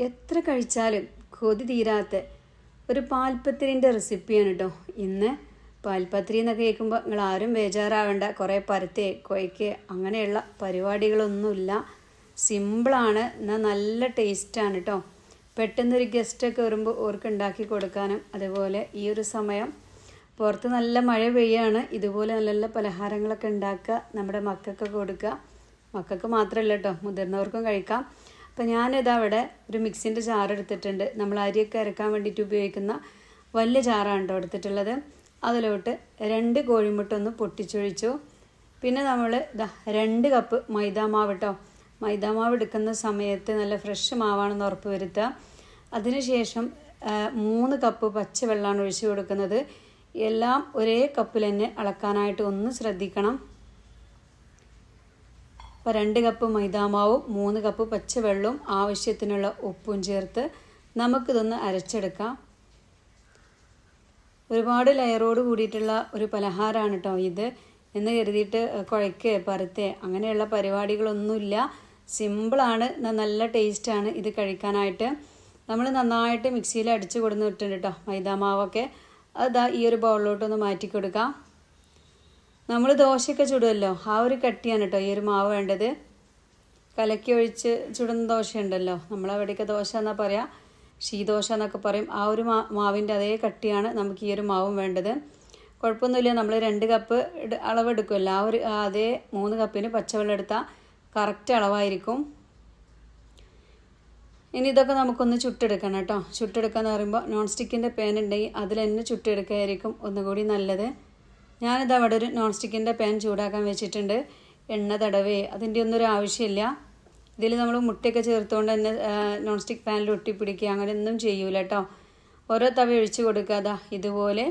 എത്ര കഴിച്ചാലും കൊതി തീരാത്ത ഒരു പാൽപ്പത്തിരിന്റെ റെസിപ്പിയാണ് കേട്ടോ ഇന്ന് പാൽപ്പത്തിരി എന്നൊക്കെ കേൾക്കുമ്പോൾ നിങ്ങൾ ആരും ബേജാറാവേണ്ട. കുറേ പരത്തെ കൊയ്ക്ക് അങ്ങനെയുള്ള പരിപാടികളൊന്നുമില്ല. സിമ്പിളാണ്. എന്നാൽ നല്ല ടേസ്റ്റാണ് കേട്ടോ പെട്ടെന്നൊരു ഗസ്റ്റൊക്കെ വരുമ്പോൾ ഓർക്ക് ഉണ്ടാക്കി കൊടുക്കാനും അതുപോലെ ഈ ഒരു സമയം. പുറത്ത് നല്ല മഴ പെയ്യാണ്. ഇതുപോലെ നല്ല നല്ല പലഹാരങ്ങളൊക്കെ ഉണ്ടാക്കുക. നമ്മുടെ മക്കൾക്ക് കൊടുക്കുക. മക്കൾക്ക് മാത്രമല്ല കേട്ടോ മുതിർന്നവർക്കും കഴിക്കാം. അപ്പോൾ ഞാനിതാ അവിടെ ഒരു മിക്സിന്റെ ജാർ എടുത്തിട്ടുണ്ട്. നമ്മൾ അരിയൊക്കെ അരക്കാൻ വേണ്ടിയിട്ട് ഉപയോഗിക്കുന്ന വലിയ ജാറാണ് കേട്ടോ എടുത്തിട്ടുള്ളത്. അതിലോട്ട് രണ്ട് കോഴിമുട്ട ഒന്ന് പൊട്ടിച്ചൊഴിച്ചു. പിന്നെ നമ്മൾ ഇതാ രണ്ട് കപ്പ് മൈദാമാവ് കേട്ടോ. മൈദാമാവ് എടുക്കുന്ന സമയത്ത് നല്ല ഫ്രഷ് മാവാണെന്ന് ഉറപ്പ് വരുത്തുക. അതിനുശേഷം മൂന്ന് കപ്പ് പച്ചവെള്ളമാണ് ഒഴിച്ചു കൊടുക്കുന്നത്. എല്ലാം ഒരേ കപ്പിൽ തന്നെ അളക്കാനായിട്ട് ഒന്ന് ശ്രദ്ധിക്കണം. അപ്പോൾ രണ്ട് കപ്പ് മൈദാമാവും മൂന്ന് കപ്പ് പച്ചവെള്ളവും ആവശ്യത്തിനുള്ള ഉപ്പും ചേർത്ത് നമുക്കിതൊന്ന് അരച്ചെടുക്കാം. ഒരുപാട് ലെയറോട് കൂടിയിട്ടുള്ള ഒരു പലഹാരമാണ് കേട്ടോ ഇത്. എന്ന് കരുതിയിട്ട് കുഴയ്ക്ക് പരത്തെ അങ്ങനെയുള്ള പരിപാടികളൊന്നുമില്ല. സിമ്പിളാണ് നല്ല ടേസ്റ്റാണ് ഇത് കഴിക്കാനായിട്ട്. നമ്മൾ നന്നായിട്ട് മിക്സിയിൽ അടിച്ച് കൊടുന്ന് വിട്ടിട്ടുണ്ട് കേട്ടോ മൈദാമാവൊക്കെ. അതാ ഈ ഒരു ബൗളിലോട്ടൊന്ന് മാറ്റി കൊടുക്കാം നമ്മൾ ദോശയൊക്കെ ചുടുമല്ലോ ആ ഒരു കട്ടിയാണ് കേട്ടോ ഈ ഒരു മാവ് വേണ്ടത്. കലക്കി ഒഴിച്ച് ചുടുന്ന ദോശയുണ്ടല്ലോ. നമ്മളവിടെയൊക്കെ ദോശ എന്നാ പറയാം? ഷീദോശ എന്നൊക്കെ പറയും. ആ ഒരു മാ മാവിന്റെ അതേ കട്ടിയാണ് നമുക്ക് ഈ ഒരു മാവും വേണ്ടത്. കുഴപ്പമൊന്നുമില്ല. നമ്മൾ രണ്ട് കപ്പ് അളവെടുക്കുമല്ലോ ആ ഒരു അതേ മൂന്ന് കപ്പിന് പച്ചവെള്ളം എടുത്താൽ കറക്റ്റ് അളവായിരിക്കും. ഇനി ഇതൊക്കെ നമുക്കൊന്ന് ചുട്ടെടുക്കണം കേട്ടോ ചുട്ടെടുക്കാന്ന് പറയുമ്പോൾ നോൺ സ്റ്റിക്കിന്റെ പാൻ ഉണ്ടെങ്കിൽ അതിൽ തന്നെ ചുട്ടെടുക്കുകയായിരിക്കും ഒന്നുകൂടി നല്ലത്. ഞാനിത് അവിടെ ഒരു നോൺ സ്റ്റിക്കിന്റെ പാൻ ചൂടാക്കാൻ വെച്ചിട്ടുണ്ട്. എണ്ണ തടവേ അതിന്റെ ഒന്നും ഒരു ആവശ്യമില്ല. ഇതിൽ നമ്മൾ മുട്ടയൊക്കെ ചേർത്തുകൊണ്ട് തന്നെ നോൺ സ്റ്റിക്ക് പാനിൽ ഒട്ടിപ്പിടിക്കുക അങ്ങനെ ഒന്നും ചെയ്യൂല കേട്ടോ ഓരോ തവ ഒഴിച്ചു കൊടുക്കുക ഇതുപോലെ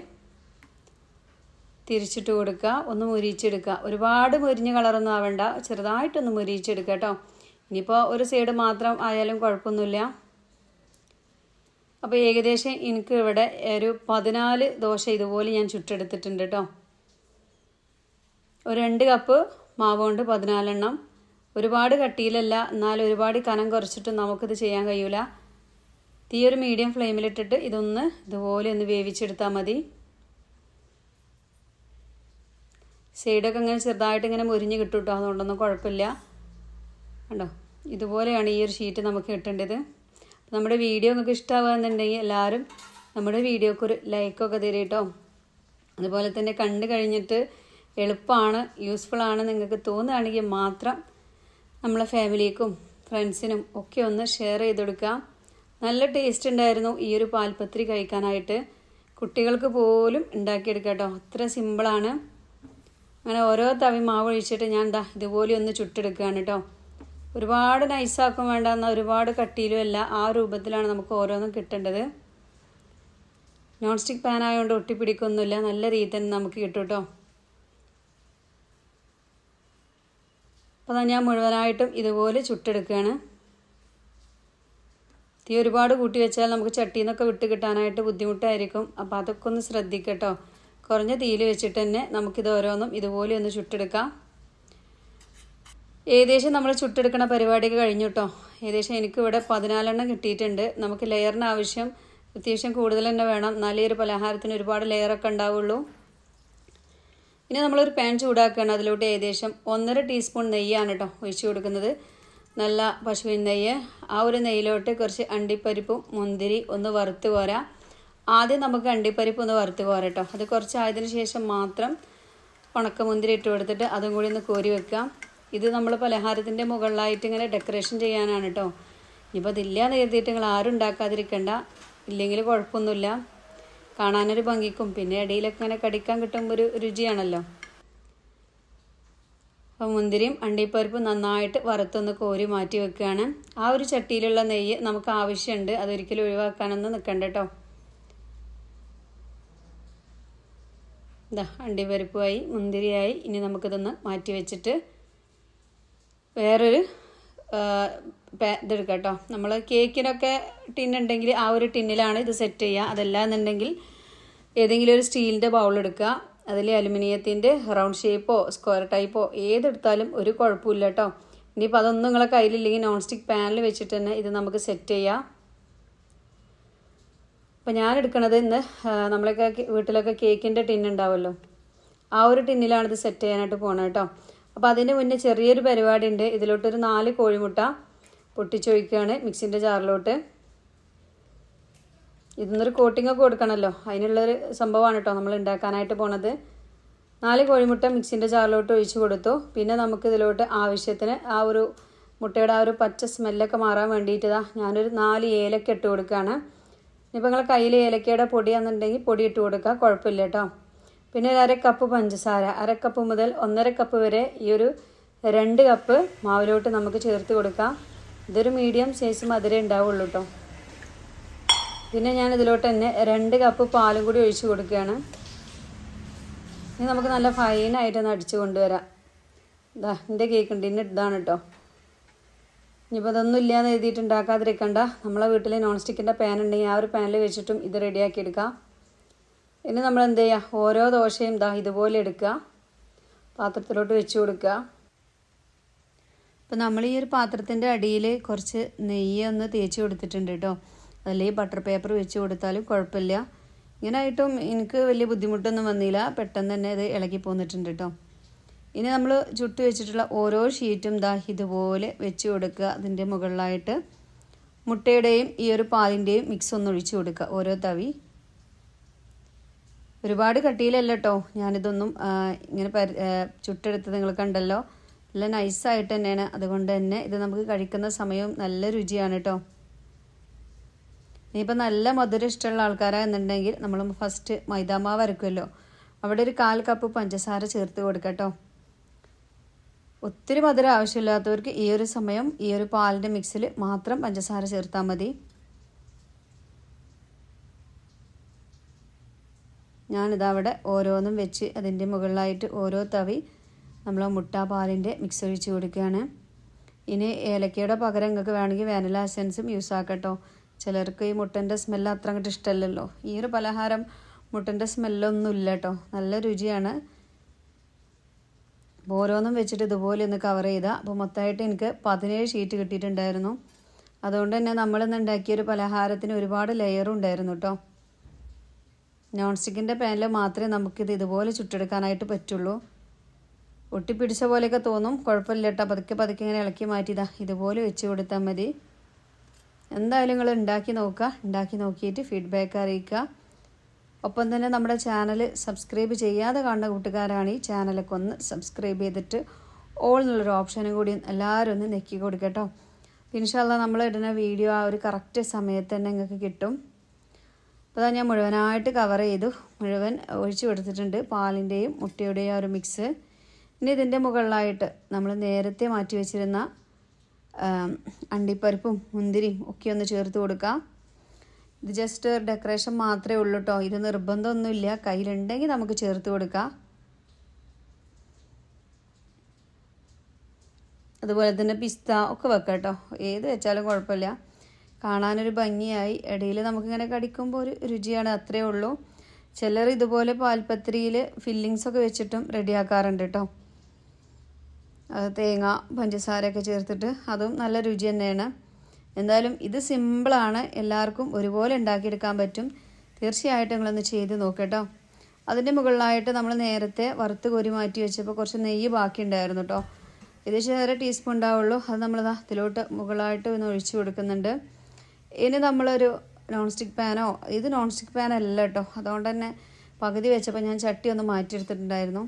തിരിച്ചിട്ട് കൊടുക്കുക ഒന്ന് മുരിച്ചെടുക്കുക ഒരുപാട് മുരിഞ്ഞ കളറൊന്നും ആവണ്ട ചെറുതായിട്ടൊന്ന് മുരിച്ചെടുക്കുക കേട്ടോ ഇനിയിപ്പോൾ ഒരു സൈഡ് മാത്രം ആയാലും കുഴപ്പമൊന്നുമില്ല. അപ്പോൾ ഏകദേശം എനിക്ക് ഇവിടെ ഒരു പതിനാല് ദോശ ഇതുപോലെ ഞാൻ ചുട്ടെടുത്തിട്ടുണ്ട് കേട്ടോ ഒരു രണ്ട് കപ്പ് മാവ് കൊണ്ട് പതിനാലെണ്ണം. ഒരുപാട് കട്ടിയിലല്ല എന്നാൽ ഒരുപാട് കനം കുറച്ചിട്ട് നമുക്കിത് ചെയ്യാൻ കഴിയൂല. തീ ഒരു മീഡിയം ഫ്ലെയിമിലിട്ടിട്ട് ഇതൊന്ന് ഇതുപോലെ ഒന്ന് വേവിച്ചെടുത്താൽ മതി. സൈഡൊക്കെ ഇങ്ങനെ ചെറുതായിട്ട് ഇങ്ങനെ മുരിഞ്ഞ് കിട്ടും കേട്ടോ അതുകൊണ്ടൊന്നും കുഴപ്പമില്ല. കണ്ടോ? ഇതുപോലെയാണ് ഈ ഒരു ഷീറ്റ് നമുക്ക് കിട്ടേണ്ടത്. നമ്മുടെ വീഡിയോ നിങ്ങൾക്ക് ഇഷ്ടമാകുന്നുണ്ടെങ്കിൽ എല്ലാവരും നമ്മുടെ വീഡിയോക്ക് ഒരു ലൈക്കൊക്കെ തരും കേട്ടോ അതുപോലെ തന്നെ കണ്ടു കഴിഞ്ഞിട്ട് എളുപ്പമാണ് യൂസ്ഫുൾ ആണ് നിങ്ങൾക്ക് തോന്നുകയാണെങ്കിൽ മാത്രം നമ്മളെ ഫാമിലിക്കും ഫ്രണ്ട്സിനും ഒക്കെ ഒന്ന് ഷെയർ ചെയ്ത് കൊടുക്കാം നല്ല ടേസ്റ്റ് ഉണ്ടായിരുന്നു ഈ ഒരു പാൽപ്പത്തിരി കഴിക്കാനായിട്ട്. കുട്ടികൾക്ക് പോലും ഉണ്ടാക്കിയെടുക്കാം കേട്ടോ. അത്ര സിമ്പിളാണ് അങ്ങനെ ഓരോ തവി മാവ് ഒഴിച്ചിട്ട് ഞാൻ എന്താ ഇതുപോലെ ഒന്ന് ചുട്ടെടുക്കുകയാണ് കേട്ടോ. ഒരുപാട് നൈസാക്കും വേണ്ട എന്നാൽ ഒരുപാട് കട്ടിയിലും അല്ല ആ രൂപത്തിലാണ് നമുക്ക് ഓരോന്നും കിട്ടേണ്ടത്. നോൺ സ്റ്റിക്ക് പാൻ ആയതുകൊണ്ട് ഒട്ടിപ്പിടിക്കൊന്നുമില്ല. നല്ല രീതിയിൽ തന്നെ നമുക്ക് കിട്ടും കേട്ടോ. അപ്പോൾ ഞാൻ മുഴുവനായിട്ടും ഇതുപോലെ ചുട്ടെടുക്കുകയാണ്. തീ ഒരുപാട് കൂട്ടി വെച്ചാൽ നമുക്ക് ചട്ടിന്നൊക്കെ വിട്ട് കിട്ടാനായിട്ട് ബുദ്ധിമുട്ടായിരിക്കും. അപ്പോൾ അതൊക്കെ ഒന്ന് ശ്രദ്ധിക്കട്ടോ. കുറഞ്ഞ തീയിൽ വെച്ചിട്ട് തന്നെ നമുക്കിത് ഓരോന്നും ഇതുപോലെ ഒന്ന് ചുട്ടെടുക്കാം. ഏകദേശം നമ്മൾ ചുട്ടെടുക്കുന്ന പരിപാടിയൊക്കെ കഴിഞ്ഞു കേട്ടോ ഏകദേശം എനിക്കിവിടെ പതിനാലെണ്ണം കിട്ടിയിട്ടുണ്ട്. നമുക്ക് ലെയറിന് ആവശ്യം അത്യാവശ്യം കൂടുതൽ തന്നെ വേണം. എന്നാലേ ഒരു പലഹാരത്തിന് ഒരുപാട് ലെയറൊക്കെ ഉണ്ടാവുള്ളൂ. ഇനി നമ്മളൊരു പാൻ ചൂടാക്കുകയാണ്. അതിലോട്ട് ഏകദേശം ഒന്നര ടീസ്പൂൺ നെയ്യാണ് കേട്ടോ ഒഴിച്ച് കൊടുക്കുന്നത്. നല്ല പശുവിൻ നെയ്യ്. ആ ഒരു നെയ്യിലോട്ട് കുറച്ച് അണ്ടിപ്പരിപ്പും മുന്തിരി ഒന്ന് വറുത്ത് പോരാ. ആദ്യം നമുക്ക് അണ്ടിപ്പരിപ്പ് ഒന്ന് വറുത്ത് കോരാം കേട്ടോ. അത് കുറച്ചായതിനു ശേഷം മാത്രം ഉണക്കമുന്തിരി ഇട്ട് കൊടുത്തിട്ട് അതും കൂടി ഒന്ന് കോരി വെക്കാം ഇത് നമ്മൾ പലഹാരത്തിന്റെ മുകളിലായിട്ട് ഇങ്ങനെ ഡെക്കറേഷൻ ചെയ്യാനാണ് കേട്ടോ. ഇനിയിപ്പോൾ അതില്ലാന്ന് കരുതിയിട്ട് നിങ്ങൾ ആരും ഉണ്ടാക്കാതിരിക്കണ്ട. ഇല്ലെങ്കിൽ കുഴപ്പമൊന്നുമില്ല. കാണാനൊരു ഭംഗിക്കും. പിന്നെ ഇടയിലൊക്കെ ഇങ്ങനെ കടിക്കാൻ കിട്ടുമ്പോൾ ഒരു രുചിയാണല്ലോ. അപ്പോൾ മുന്തിരിയും അണ്ടിപ്പരിപ്പ് നന്നായിട്ട് വറുത്തൊന്ന് കോരി മാറ്റി വെക്കുകയാണ്. ആ ഒരു ചട്ടിയിലുള്ള നെയ്യ് നമുക്ക് ആവശ്യമുണ്ട്. അതൊരിക്കലും ഒഴിവാക്കാനൊന്നും നിൽക്കണ്ട കേട്ടോ. ഇതാ അണ്ടിപ്പരിപ്പുമായി മുന്തിരിയായി ഇനി നമുക്കിതൊന്ന് മാറ്റി വെച്ചിട്ട് വേറൊരു ഇതെടുക്കാം കേട്ടോ. നമ്മൾ കേക്കിനൊക്കെ ടിന്നുണ്ടെങ്കിൽ ആ ഒരു ടിന്നിലാണ് ഇത് സെറ്റ് ചെയ്യുക. അതല്ല എന്നുണ്ടെങ്കിൽ ഏതെങ്കിലും ഒരു സ്റ്റീലിന്റെ ബൗൾ എടുക്കുക. അതിൽ അലുമിനിയത്തിന്റെ റൗണ്ട് ഷേപ്പോ സ്ക്വയർ ടൈപ്പോ ഏതെടുത്താലും ഒരു കുഴപ്പമില്ല കേട്ടോ. ഇനിയിപ്പോൾ അതൊന്നും നിങ്ങളെ കയ്യിലില്ലെങ്കിൽ നോൺ സ്റ്റിക്ക് പാനിൽ വെച്ചിട്ട് തന്നെ ഇത് നമുക്ക് സെറ്റ് ചെയ്യാം. അപ്പോൾ ഞാൻ എടുക്കണത് ഇന്ന് നമ്മളൊക്കെ വീട്ടിലൊക്കെ കേക്കിന്റെ ടിൻ ഉണ്ടാവുമല്ലോ. ആ ഒരു ടിന്നിലാണ് ഇത് സെറ്റ് ചെയ്യാനായിട്ട് പോകണം കേട്ടോ. അപ്പോൾ അതിന് മുന്നേ ചെറിയൊരു പരിപാടി ഉണ്ട് ഇതിലോട്ടൊരു നാല് കോഴിമുട്ട പൊട്ടിച്ചൊഴിക്കുകയാണ് മിക്സിന്റെ ജാറിലോട്ട്. ഇതൊന്നൊരു കോട്ടിംഗ് ഒക്കെ കൊടുക്കണമല്ലോ അതിനുള്ളൊരു സംഭവമാണ് കേട്ടോ നമ്മൾ ഉണ്ടാക്കാനായിട്ട് പോണത്. നാല് കോഴിമുട്ട മിക്സിന്റെ ജാറിലോട്ട് ഒഴിച്ചു കൊടുത്തു. പിന്നെ നമുക്ക് ഇതിലോട്ട് ആവശ്യത്തിന് ആ ഒരു മുട്ടയുടെ ആ ഒരു പച്ച സ്മെല്ലൊക്കെ മാറാൻ വേണ്ടിയിട്ട് ഞാനൊരു നാല് ഏലക്ക ഇട്ട് കൊടുക്കുകയാണ്. ഇനിയിപ്പോൾ നിങ്ങളെ കയ്യിൽ ഏലക്കയുടെ പൊടിയാണെന്നുണ്ടെങ്കിൽ പൊടി ഇട്ട് കൊടുക്കുക കുഴപ്പമില്ല കേട്ടോ പിന്നെ ഒരു അര കപ്പ് പഞ്ചസാര. അര കപ്പ് മുതൽ ഒന്നര കപ്പ് വരെ ഈ ഒരു രണ്ട് കപ്പ് മാവിലോട്ട് നമുക്ക് ചേർത്ത് കൊടുക്കാം. ഇതൊരു മീഡിയം സൈസ് മധുരം ഉണ്ടാവുള്ളൂ കേട്ടോ പിന്നെ ഞാൻ ഇതിലോട്ട് തന്നെ രണ്ട് കപ്പ് പാലും കൂടി ഒഴിച്ച് കൊടുക്കുകയാണ്. ഇനി നമുക്ക് നല്ല ഫൈനായിട്ടൊന്ന് അടിച്ച് കൊണ്ടുവരാം. ഇതാ എന്റെ കേക്ക് ഉണ്ട്. ഇന്ന് ഇതാണ് കേട്ടോ ഇനിയിപ്പോൾ അതൊന്നും ഇല്ലയെന്ന് എഴുതിയിട്ട് ഉണ്ടാക്കാതിരിക്കണ്ട. നമ്മളെ വീട്ടിൽ നോൺ സ്റ്റിക്കിന്റെ പാൻ ഉണ്ടെങ്കിൽ ആ ഒരു പാനിൽ വെച്ചിട്ടും ഇത് റെഡിയാക്കി എടുക്കാം. ഇനി നമ്മൾ എന്ത് ചെയ്യുക ഓരോ ദോശയും ഇതാ ഇതുപോലെ എടുക്കുക. പാത്രത്തിലോട്ട് വെച്ച് കൊടുക്കുക. ഇപ്പം നമ്മൾ ഈ ഒരു പാത്രത്തിന്റെ അടിയിൽ കുറച്ച് നെയ്യ് ഒന്ന് തേച്ച് കൊടുത്തിട്ടുണ്ട് കേട്ടോ. അല്ലെങ്കിൽ ബട്ടർ പേപ്പർ വെച്ച് കൊടുത്താലും കുഴപ്പമില്ല. ഇങ്ങനെ ആയിട്ടും എനിക്ക് വലിയ ബുദ്ധിമുട്ടൊന്നും വന്നില്ല. പെട്ടെന്ന് തന്നെ ഇത് ഇളകി പോന്നിട്ടുണ്ട് കേട്ടോ. ഇനി നമ്മൾ ചുട്ട് വെച്ചിട്ടുള്ള ഓരോ ഷീറ്റും ദാ ഇതുപോലെ വെച്ച് കൊടുക്കുക. അതിന്റെ മുകളിലായിട്ട് മുട്ടയുടെയും ഈ ഒരു പാലിന്റെയും മിക്സ് ഒന്ന് ഒഴിച്ച് കൊടുക്കുക ഓരോ തവി. ഒരുപാട് കട്ടിയിലല്ല കേട്ടോ. ഞാനിതൊന്നും ഇങ്ങനെ പരി ചുട്ടെടുത്ത് നിങ്ങൾ കണ്ടല്ലോ. നല്ല നൈസായിട്ട് തന്നെയാണ് അതുകൊണ്ട് തന്നെ ഇത് നമുക്ക് കഴിക്കുന്ന സമയവും നല്ല രുചിയാണ് കേട്ടോ ഇനിയിപ്പോൾ നല്ല മധുരം ഇഷ്ടമുള്ള ആൾക്കാരാണെന്നുണ്ടെങ്കിൽ നമ്മൾ ഫസ്റ്റ് മൈദാമാവ് അരക്കുമല്ലോ അവിടെ ഒരു കാൽ കപ്പ് പഞ്ചസാര ചേർത്ത് കൊടുക്കുക കേട്ടോ ഒത്തിരി മധുരം ആവശ്യമില്ലാത്തവർക്ക് ഈ ഒരു സമയം ഈ ഒരു പാലിന്റെ മിക്സിൽ മാത്രം പഞ്ചസാര ചേർത്താൽ മതി. ഞാനിതവിടെ ഓരോന്നും വെച്ച് അതിന്റെ മുകളിലായിട്ട് ഓരോ തവി നമ്മൾ മുട്ട പാലിന്റെ മിക്സ് ഒഴിച്ച് കൊടുക്കുകയാണ്. ഇനി ഏലക്കയുടെ പകരം നിങ്ങൾക്ക് വേണമെങ്കിൽ വാനില എസൻസും യൂസ് ആക്കട്ടോ. ചിലർക്ക് ഈ മുട്ടന്റെ സ്മെല്ല് അത്ര അങ്ങോട്ട് ഇഷ്ടമല്ലല്ലോ ഈ ഒരു പലഹാരം മുട്ടന്റെ സ്മെല്ലൊന്നും ഇല്ല കേട്ടോ നല്ല രുചിയാണ്. അപ്പോൾ ഓരോന്നും വെച്ചിട്ട് ഇതുപോലെ ഒന്ന് കവർ ചെയ്താൽ അപ്പോൾ മൊത്തമായിട്ട് എനിക്ക് പതിനേഴ് ഷീറ്റ് കിട്ടിയിട്ടുണ്ടായിരുന്നു. അതുകൊണ്ട് തന്നെ നമ്മളിന്ന് ഉണ്ടാക്കിയ ഒരു പലഹാരത്തിന് ഒരുപാട് ലെയറും ഉണ്ടായിരുന്നു കേട്ടോ നോൺ സ്റ്റിക്കിന്റെ പാനിൽ മാത്രമേ നമുക്കിത് ഇതുപോലെ ചുട്ടെടുക്കാനായിട്ട് പറ്റുള്ളൂ. ഒട്ടിപ്പിടിച്ച പോലെയൊക്കെ തോന്നും. കുഴപ്പമില്ല കേട്ടോ. പതുക്കെ പതുക്കെ ഇങ്ങനെ ഇളക്കി മാറ്റിയതാ. ഇതുപോലെ വെച്ച് കൊടുത്താൽ മതി. എന്തായാലും നിങ്ങൾ ഉണ്ടാക്കി നോക്കുക. ഉണ്ടാക്കി നോക്കിയിട്ട് ഫീഡ്ബാക്ക് അറിയിക്കുക. ഒപ്പം തന്നെ നമ്മുടെ ചാനൽ സബ്സ്ക്രൈബ് ചെയ്യാതെ കാണുന്ന കൂട്ടുകാരാണ് ഈ ചാനലൊക്കെ ഒന്ന് സബ്സ്ക്രൈബ് ചെയ്തിട്ട് ഓൾ എന്നുള്ളൊരു ഓപ്ഷനും കൂടി എല്ലാവരും ഒന്ന് നെക്കി കൊടുക്കട്ടോ ഇൻഷാല്ല നമ്മൾ ഇടുന്ന വീഡിയോ ആ ഒരു കറക്റ്റ് സമയത്ത് തന്നെ നിങ്ങൾക്ക് കിട്ടും. അപ്പോൾ ഞാൻ മുഴുവനായിട്ട് കവർ ചെയ്തു. മുഴുവൻ ഒഴിച്ചു കൊടുത്തിട്ടുണ്ട്. പാലിന്റെയും മുട്ടയുടെയും ആ ഒരു മിക്സ് ഇനി ഇതിന്റെ മുകളിലായിട്ട് നമ്മൾ നേരത്തെ മാറ്റി വെച്ചിരുന്ന അണ്ടിപ്പരിപ്പും മുന്തിരിയും ഒക്കെ ഒന്ന് ചേർത്ത് കൊടുക്കാം. ഇത് ജസ്റ്റ് ഒരു ഡെക്കറേഷൻ മാത്രമേ ഉള്ളൂ കേട്ടോ ഇത് നിർബന്ധമൊന്നുമില്ല. കയ്യിലുണ്ടെങ്കിൽ നമുക്ക് ചേർത്ത് കൊടുക്കാം. അതുപോലെ തന്നെ പിസ്ത ഒക്കെ വെക്കാം കേട്ടോ ഏത് വെച്ചാലും കുഴപ്പമില്ല. കാണാനൊരു ഭംഗിയായി. ഇടയിൽ നമുക്കിങ്ങനെ കടിക്കുമ്പോൾ ഒരു രുചിയാണ് അത്രയേ ഉള്ളൂ. ചിലർ ഇതുപോലെ പാൽപ്പത്രിയിൽ ഫില്ലിങ്സൊക്കെ വെച്ചിട്ടും റെഡിയാക്കാറുണ്ട് കേട്ടോ തേങ്ങ പഞ്ചസാരയൊക്കെ ചേർത്തിട്ട് അതും നല്ല രുചി തന്നെയാണ്. എന്തായാലും ഇത് സിമ്പിളാണ് എല്ലാവർക്കും ഒരുപോലെ ഉണ്ടാക്കിയെടുക്കാൻ പറ്റും. തീർച്ചയായിട്ടും നിങ്ങളൊന്ന് ചെയ്ത് നോക്കട്ടോ. അതിന്റെ മുകളിലായിട്ട് നമ്മൾ നേരത്തെ വറുത്ത് കോരി മാറ്റി വെച്ചപ്പോൾ കുറച്ച് നെയ്യ് ബാക്കി ഉണ്ടായിരുന്നു കേട്ടോ. ഇത് ചെറിയ ടീസ്പൂൺ ഉണ്ടാവുള്ളൂ. അത് നമ്മൾ ഇതിലോട്ട് മുകളായിട്ട് ഒന്ന് ഒഴിച്ച് കൊടുക്കുന്നുണ്ട്. ഇനി നമ്മളൊരു നോൺ സ്റ്റിക്ക് പാനോ ഇത് നോൺ സ്റ്റിക്ക് പാൻ അല്ല കേട്ടോ. അതുകൊണ്ട് തന്നെ പകുതി വെച്ചപ്പോൾ ഞാൻ ചട്ടി ഒന്ന് മാറ്റിയെടുത്തിട്ടുണ്ടായിരുന്നു.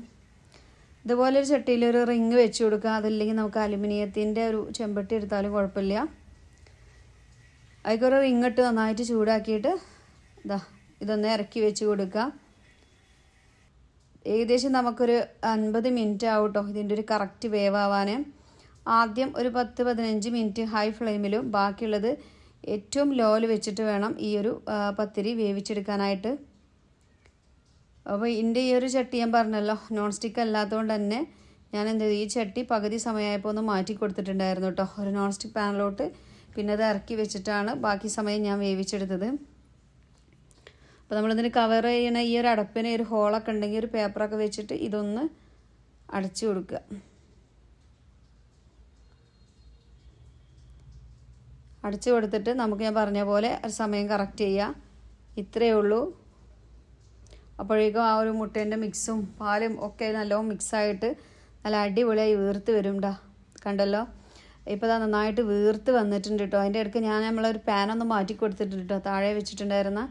ഇതുപോലെ ഒരു ചട്ടിയിൽ ഒരു റിങ് വെച്ച് കൊടുക്കുക. അതല്ലെങ്കിൽ നമുക്ക് അലുമിനിയത്തിന്റെ ഒരു ചെമ്പട്ടി എടുത്താലും കുഴപ്പമില്ല. അതിക്കൊരു റിങ് ഇട്ട് നന്നായിട്ട് ചൂടാക്കിയിട്ട് ഇതാ ഇതൊന്ന് ഇറക്കി വെച്ച് കൊടുക്കുക. ഏകദേശം നമുക്കൊരു അൻപത് മിനിറ്റ് ആവും കേട്ടോ ഇതിന്റെ ഒരു കറക്റ്റ് വേവാവാൻ ആദ്യം ഒരു പത്ത് പതിനഞ്ച് മിനിറ്റ് ഹൈ ഫ്ലെയിമിലും ബാക്കിയുള്ളത് ഏറ്റവും ലോയിൽ വെച്ചിട്ട് വേണം ഈ ഒരു പത്തിരി വേവിച്ചെടുക്കാനായിട്ട്. അപ്പോൾ ഇതിന്റെ ഈ ഒരു ചട്ടി ഞാൻ പറഞ്ഞല്ലോ നോൺ സ്റ്റിക്ക് അല്ലാത്തതുകൊണ്ട് തന്നെ ഞാൻ എന്ത് ചെയ്തു? ഈ ചട്ടി പകുതി സമയമായപ്പോൾ ഒന്ന് മാറ്റി കൊടുത്തിട്ടുണ്ടായിരുന്നു കേട്ടോ ഒരു നോൺ സ്റ്റിക്ക് പാനിലോട്ട് പിന്നെ അത് ഇറക്കി വെച്ചിട്ടാണ് ബാക്കി സമയം ഞാൻ വേവിച്ചെടുത്തത്. അപ്പോൾ നമ്മളിതിന് കവർ ചെയ്യണ ഈ ഒരു അടപ്പിന് ഒരു ഹോളൊക്കെ ഉണ്ടെങ്കിൽ ഒരു പേപ്പറൊക്കെ വെച്ചിട്ട് ഇതൊന്ന് അടച്ചു കൊടുക്കുക. അടച്ചു കൊടുത്തിട്ട് നമുക്ക് ഞാൻ പറഞ്ഞ പോലെ ഒരു സമയം കറക്റ്റ് ചെയ്യുക ഇത്രയേ ഉള്ളൂ. അപ്പോഴേക്കും ആ ഒരു മുട്ടേന്റെ മിക്സും പാലും ഒക്കെ നല്ലോണം മിക്സായിട്ട് നല്ല അടിപൊളിയായി വീർത്ത് വരും കണ്ടല്ലോ? ഇപ്പോൾ അത് നന്നായിട്ട് വീർത്ത് വന്നിട്ടുണ്ട് കേട്ടോ അതിന്റെ ഇടയ്ക്ക് ഞാൻ നമ്മളൊരു പാനൊന്ന് മാറ്റി കൊടുത്തിട്ടുണ്ട് കേട്ടോ താഴെ വെച്ചിട്ടുണ്ടായിരുന്ന.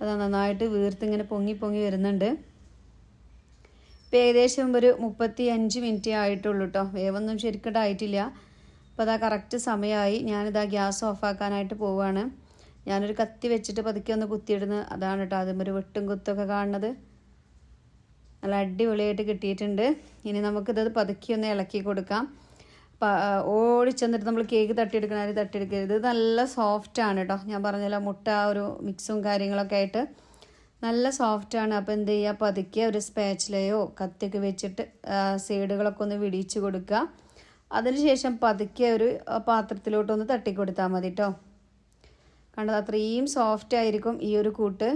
അത് നന്നായിട്ട് വീർത്ത് ഇങ്ങനെ പൊങ്ങി പൊങ്ങി വരുന്നുണ്ട്. ഇപ്പം ഏകദേശം ഒരു മുപ്പത്തി അഞ്ച് മിനിറ്റ് ആയിട്ടുള്ളൂ കേട്ടോ വേവൊന്നും ശരിക്കും ആയിട്ടില്ല. അപ്പോൾ അതാ കറക്റ്റ് സമയമായി ഞാനിതാ ഗ്യാസ് ഓഫാക്കാനായിട്ട് പോവുകയാണ് ഞാനൊരു കത്തി വെച്ചിട്ട് പതുക്കെ ഒന്ന് കുത്തിയിടുന്നു. അതാണ് കേട്ടോ അതും ഒരു വെട്ടും കുത്തൊക്കെ കാണുന്നത്. നല്ല അടിപൊളിയായിട്ട് കിട്ടിയിട്ടുണ്ട്. ഇനി നമുക്കിത് പതുക്കി ഒന്ന് ഇളക്കി കൊടുക്കാം. ഓടി ചെന്നിട്ട് നമ്മൾ കേക്ക് തട്ടിയെടുക്കണ. തട്ടിയെടുക്കരുത്. ഇത് നല്ല സോഫ്റ്റ് ആണ് കേട്ടോ ഞാൻ പറഞ്ഞല്ലോ മുട്ട ഒരു മിക്സും കാര്യങ്ങളൊക്കെ ആയിട്ട് നല്ല സോഫ്റ്റ് ആണ്. അപ്പോൾ എന്ത് ചെയ്യുക പതുക്കെ ഒരു സ്പാച്ചിലയോ കത്തിയൊക്കെ വെച്ചിട്ട് സൈഡുകളൊക്കെ ഒന്ന് വിടിയിച്ച് കൊടുക്കുക. അതിനുശേഷം പതുക്കെ ഒരു പാത്രത്തിലോട്ടൊന്ന് തട്ടിക്കൊടുത്താൽ മതി കേട്ടോ കണ്ടത് അത്രയും സോഫ്റ്റ് ആയിരിക്കും ഈ ഒരു കൂട്ട്.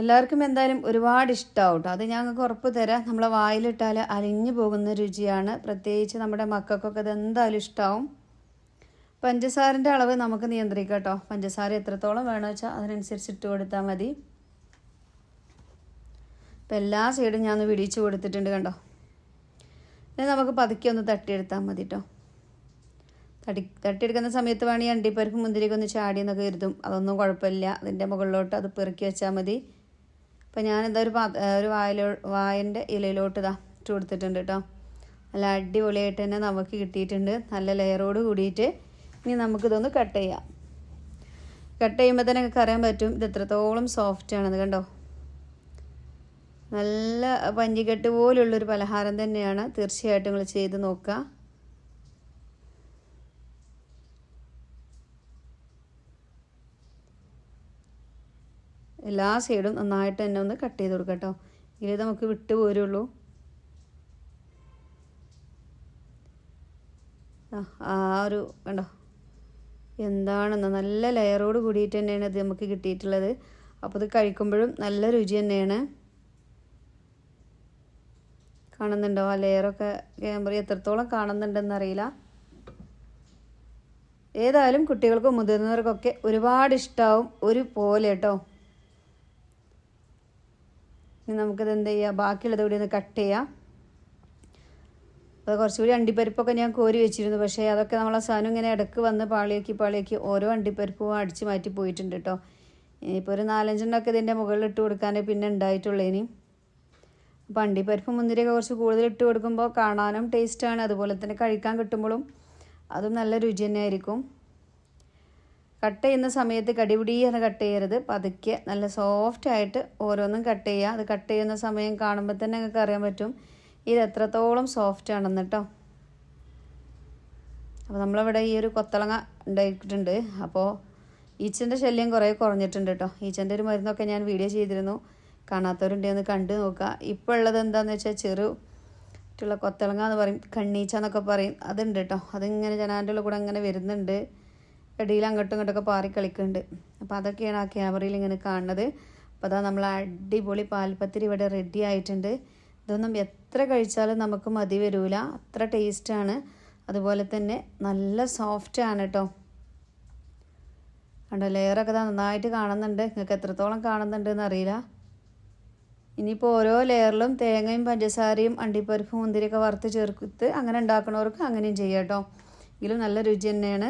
എല്ലാവർക്കും എന്തായാലും ഒരുപാട് ഇഷ്ടമാവും കേട്ടോ അത് ഞങ്ങൾക്ക് ഉറപ്പ് തരാം. നമ്മളെ വായിലിട്ടാൽ അലിഞ്ഞു പോകുന്ന രുചിയാണ്. പ്രത്യേകിച്ച് നമ്മുടെ മക്കൾക്കൊക്കെ അത് എന്തായാലും ഇഷ്ടമാവും പഞ്ചസാരന്റെ അളവ് നമുക്ക് നിയന്ത്രിക്കാം കേട്ടോ. പഞ്ചസാര എത്രത്തോളം വേണമെന്ന് വെച്ചാൽ അതിനനുസരിച്ച് ഇട്ട് കൊടുത്താൽ മതി. ഇപ്പം എല്ലാ സൈഡും ഞാൻ ഒന്ന് വിടിച്ചു കൊടുത്തിട്ടുണ്ട് കണ്ടോ. ഇനി നമുക്ക് പതുക്കെ ഒന്ന് തട്ടിയെടുത്താൽ മതി കേട്ടോ. തടി തട്ടിയെടുക്കുന്ന സമയത്ത് വേണമെങ്കിൽ അണ്ടിപ്പരിപ്പ് മുന്തിരിക്ക് ഒന്ന് ചാടി എന്നൊക്കെ കരുതും. അതൊന്നും കുഴപ്പമില്ല. അതിന്റെ മുകളിലോട്ട് അത് പെറുക്കി വെച്ചാൽ മതി. അപ്പം ഞാനെന്താ ഒരു പാ ഒരു വായിലോ വായന്റെ ഇലയിലോട്ട് ഇതാ ഇട്ട് കൊടുത്തിട്ടുണ്ട് കേട്ടോ. നല്ല അടിപൊളിയായിട്ട് തന്നെ നമുക്ക് കിട്ടിയിട്ടുണ്ട്. നല്ല ലെയറോട് കൂടിയിട്ട് ഇനി നമുക്കിതൊന്ന് കട്ട് ചെയ്യാം. കട്ട് ചെയ്യുമ്പോൾ തന്നെ നിങ്ങൾക്ക് അറിയാൻ പറ്റും ഇത് എത്രത്തോളം സോഫ്റ്റ് ആണെന്ന് കണ്ടോ. നല്ല പഞ്ഞിക്കെട്ട് പോലുള്ളൊരു പലഹാരം തന്നെയാണ്. തീർച്ചയായിട്ടും നിങ്ങൾ ചെയ്ത് നോക്കുക. എല്ലാ സൈഡും നന്നായിട്ട് തന്നെ ഒന്ന് കട്ട് ചെയ്ത് കൊടുക്കാം കേട്ടോ. എങ്കിലേ നമുക്ക് വിട്ട് പോരുള്ളൂ. ആ ഒരു കണ്ടോ? എന്താണെന്ന് നല്ല ലെയറോട് കൂടിയിട്ട് തന്നെയാണ് ഇത് നമുക്ക് കിട്ടിയിട്ടുള്ളത്. അപ്പോൾ ഇത് കഴിക്കുമ്പോഴും നല്ല രുചി തന്നെയാണ്. കാണുന്നുണ്ടോ? ആ ലെയറൊക്കെ ക്യാമറ എത്രത്തോളം കാണുന്നുണ്ടെന്ന് അറിയില്ല. ഏതായാലും കുട്ടികൾക്കും മുതിർന്നവർക്കൊക്കെ ഒരുപാട് ഇഷ്ടമാവും ഒരു പോലെ കേട്ടോ. ഇനി നമുക്കിത് എന്ത് ചെയ്യാം? ബാക്കിയുള്ളത് കൂടി ഒന്ന് കട്ട് ചെയ്യാം. അത് കുറച്ചുകൂടി അണ്ടിപ്പരിപ്പൊക്കെ ഞാൻ കോരി വെച്ചിരുന്നു. പക്ഷേ അതൊക്കെ നമ്മളെ സാധനം ഇങ്ങനെ ഇടയ്ക്ക് വന്ന് പാളിയാക്കി പാളിയാക്കി ഓരോ അണ്ടിപ്പരിപ്പും അടിച്ച് മാറ്റി പോയിട്ടുണ്ട് കേട്ടോ. ഇനിയിപ്പോൾ ഒരു നാലഞ്ചെണ്ണമൊക്കെ ഇതിന്റെ മുകളിൽ ഇട്ട് കൊടുക്കാനേ പിന്നെ ഉണ്ടായിട്ടുള്ളൂ ഇനി. അപ്പോൾ അണ്ടിപ്പരിപ്പ് മുന്തിരിയൊക്കെ കുറച്ച് കൂടുതൽ ഇട്ട് കൊടുക്കുമ്പോൾ കാണാനും ടേസ്റ്റാണ് അതുപോലെ തന്നെ കഴിക്കാൻ കിട്ടുമ്പോഴും അതും നല്ല രുചി തന്നെ ആയിരിക്കും. കട്ട് ചെയ്യുന്ന സമയത്ത് കടിപിടിയാണ് കട്ട് ചെയ്യരുത്. പതുക്കെ നല്ല സോഫ്റ്റ് ആയിട്ട് ഓരോന്നും കട്ട് ചെയ്യുക. അത് കട്ട് ചെയ്യുന്ന സമയം കാണുമ്പോൾ തന്നെ നിങ്ങൾക്ക് അറിയാൻ പറ്റും. ഇത് എത്രത്തോളം സോഫ്റ്റ് ആണെന്ന് കേട്ടോ അപ്പോൾ നമ്മളിവിടെ ഈ ഒരു കൊത്തളങ്ങ ഉണ്ടായിട്ടുണ്ട്. അപ്പോൾ ഈച്ചന്റെ ശല്യം കുറേ കുറഞ്ഞിട്ടുണ്ട് കേട്ടോ ഈച്ചന്റെ ഒരു മരുന്നൊക്കെ ഞാൻ വീഡിയോ ചെയ്തിരുന്നു. കാണാത്തവരുണ്ടെന്ന് കണ്ടു നോക്കുക. ഇപ്പോൾ ഉള്ളത് എന്താണെന്ന് വെച്ചാൽ ചെറു കൊത്തളങ്ങ എന്ന് പറയും. കണ്ണീച്ച എന്നൊക്കെ പറയും. അതുണ്ട് കേട്ടോ അതിങ്ങനെ ജനാന്റെ ഉള്ള കൂടെ അങ്ങനെ വരുന്നുണ്ട്. ഇടയിൽ അങ്ങോട്ടും ഇങ്ങോട്ടൊക്കെ പാറി കളിക്കുന്നുണ്ട്. അപ്പോൾ അതൊക്കെയാണ് ആ ക്യാമറയിൽ ഇങ്ങനെ കാണുന്നത്. അപ്പോൾ അതാ നമ്മൾ അടിപൊളി പാൽപ്പത്തിരി ഇവിടെ റെഡി ആയിട്ടുണ്ട്. ഇതൊന്നും എത്ര കഴിച്ചാലും നമുക്ക് മതി വരില്ല അത്ര ടേസ്റ്റാണ് അതുപോലെ തന്നെ നല്ല സോഫ്റ്റ് ആണ് കേട്ടോ കണ്ടോ ലെയറൊക്കെ നന്നായിട്ട് കാണുന്നുണ്ട്. നിങ്ങൾക്ക് എത്രത്തോളം കാണുന്നുണ്ട് എന്നറിയില്ല ഇനിയിപ്പോൾ ഓരോ ലെയറിലും തേങ്ങയും പഞ്ചസാരയും അണ്ടിപ്പരിപ്പും മുന്തിരിയൊക്കെ വറുത്ത് ചേർത്ത് അങ്ങനെ ഉണ്ടാക്കണവർക്ക് അങ്ങനെയും ചെയ്യാം കേട്ടോ എങ്കിലും നല്ല രുചി തന്നെയാണ്.